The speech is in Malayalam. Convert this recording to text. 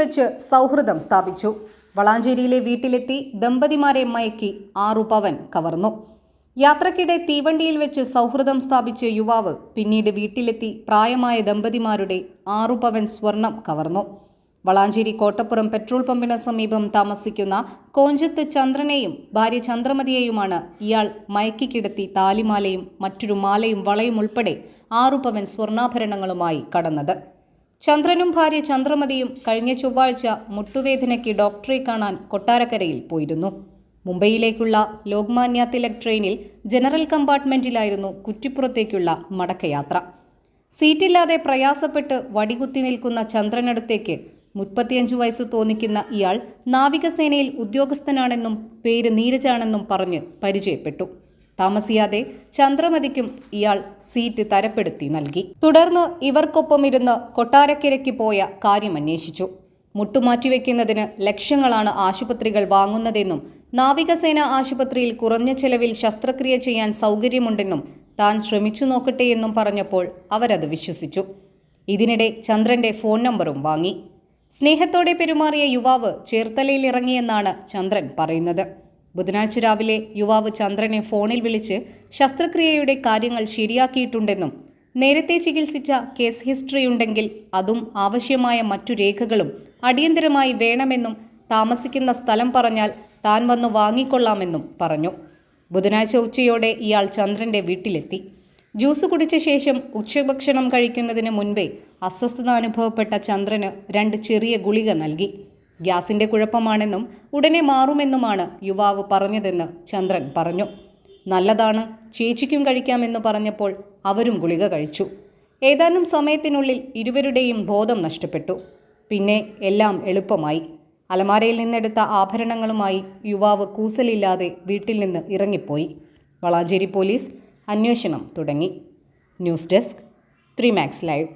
വെച്ച് സൗഹൃദം സ്ഥാപിച്ചു. വളാഞ്ചേരിയിലെ വീട്ടിലെത്തി ദമ്പതിമാരെ മയക്കി ആറു പവൻ കവർന്നു. യാത്രക്കിടെ തീവണ്ടിയിൽ വെച്ച് സൗഹൃദം സ്ഥാപിച്ച യുവാവ് പിന്നീട് വീട്ടിലെത്തി പ്രായമായ ദമ്പതിമാരുടെ ആറു പവൻ സ്വർണം കവർന്നു. വളാഞ്ചേരി കോട്ടപ്പുറം പെട്രോൾ പമ്പിന് സമീപം താമസിക്കുന്ന കോഞ്ചത്ത് ചന്ദ്രനെയും ഭാര്യ ചന്ദ്രമതിയെയുമാണ് ഇയാൾ മയക്കിക്കിടത്തി താലിമാലയും മറ്റൊരു മാലയും വളയും ഉൾപ്പെടെ ആറു പവൻ സ്വർണാഭരണങ്ങളുമായി കടന്നത്. ചന്ദ്രനും ഭാര്യ ചന്ദ്രമതിയും കഴിഞ്ഞ ചൊവ്വാഴ്ച മുട്ടുവേദനയ്ക്ക് ഡോക്ടറെ കാണാൻ കൊട്ടാരക്കരയിൽ പോയിരുന്നു. മുംബൈയിലേക്കുള്ള ലോക്മാന്യ തിലക് ട്രെയിനിൽ ജനറൽ കമ്പാർട്ട്മെന്റിലായിരുന്നു കുറ്റിപ്പുറത്തേക്കുള്ള മടക്കയാത്ര. സീറ്റില്ലാതെ പ്രയാസപ്പെട്ട് വടികുത്തി നിൽക്കുന്ന ചന്ദ്രനടുത്തേക്ക് മുപ്പത്തിയഞ്ചു വയസ്സ് തോന്നിക്കുന്ന ഇയാൾ നാവികസേനയിൽ ഉദ്യോഗസ്ഥനാണെന്നും പേര് നീരജാണെന്നും പറഞ്ഞ് പരിചയപ്പെട്ടു. താമസിയാതെ ചന്ദ്രമതിക്കും ഇയാൾ സീറ്റ് തരപ്പെടുത്തി നൽകി. തുടർന്ന് ഇവർക്കൊപ്പം ഇരുന്ന് കൊട്ടാരക്കരയ്ക്ക് പോയ കാര്യം കാര്യമന്വേഷിച്ചു മുട്ടുമാറ്റിവെക്കുന്നതിന് ലക്ഷങ്ങളാണ് ആശുപത്രികൾ വാങ്ങുന്നതെന്നും നാവികസേന ആശുപത്രിയിൽ കുറഞ്ഞ ചെലവിൽ ശസ്ത്രക്രിയ ചെയ്യാൻ സൗകര്യമുണ്ടെന്നും താൻ ശ്രമിച്ചു നോക്കട്ടെ എന്നും പറഞ്ഞപ്പോൾ അവരത് വിശ്വസിച്ചു. ഇതിനിടെ ചന്ദ്രന്റെ ഫോൺ നമ്പറും വാങ്ങി. സ്നേഹത്തോടെ പെരുമാറിയ യുവാവ് ചേർത്തലയിൽ ഇറങ്ങിയെന്നാണ് ചന്ദ്രൻ പറയുന്നത്. ബുധനാഴ്ച രാവിലെ യുവാവ് ചന്ദ്രനെ ഫോണിൽ വിളിച്ച് ശസ്ത്രക്രിയയുടെ കാര്യങ്ങൾ ശരിയാക്കിയിട്ടുണ്ടെന്നും നേരത്തെ ചികിത്സിച്ച കേസ് ഹിസ്റ്ററി ഉണ്ടെങ്കിൽ അതും ആവശ്യമായ മറ്റു രേഖകളും അടിയന്തരമായി വേണമെന്നും താമസിക്കുന്ന സ്ഥലം പറഞ്ഞാൽ താൻ വന്നു വാങ്ങിക്കൊള്ളാമെന്നും പറഞ്ഞു. ബുധനാഴ്ച ഉച്ചയോടെ ഇയാൾ ചന്ദ്രന്റെ വീട്ടിലെത്തി. ജ്യൂസ് കുടിച്ച ശേഷം ഉച്ചഭക്ഷണം കഴിക്കുന്നതിന് മുൻപേ അസ്വസ്ഥത അനുഭവപ്പെട്ട ചന്ദ്രന് രണ്ട് ചെറിയ ഗുളിക നൽകി. ഗ്യാസിന്റെ കുഴപ്പമാണെന്നും ഉടനെ മാറുമെന്നുമാണ് യുവാവ് പറഞ്ഞതെന്ന് ചന്ദ്രൻ പറഞ്ഞു. നല്ലതാണ് ചേച്ചിക്കും കഴിക്കാമെന്ന് പറഞ്ഞപ്പോൾ അവരും ഗുളിക കഴിച്ചു. ഏതാനും സമയത്തിനുള്ളിൽ ഇരുവരുടെയും ബോധം നഷ്ടപ്പെട്ടു. പിന്നെ എല്ലാം എളുപ്പമായി. അലമാരയിൽ നിന്നെടുത്ത ആഭരണങ്ങളുമായി യുവാവ് കൂസലില്ലാതെ വീട്ടിൽ നിന്ന് ഇറങ്ങിപ്പോയി. വളാഞ്ചേരി പോലീസ് അന്വേഷണം തുടങ്ങി. News desk three max live.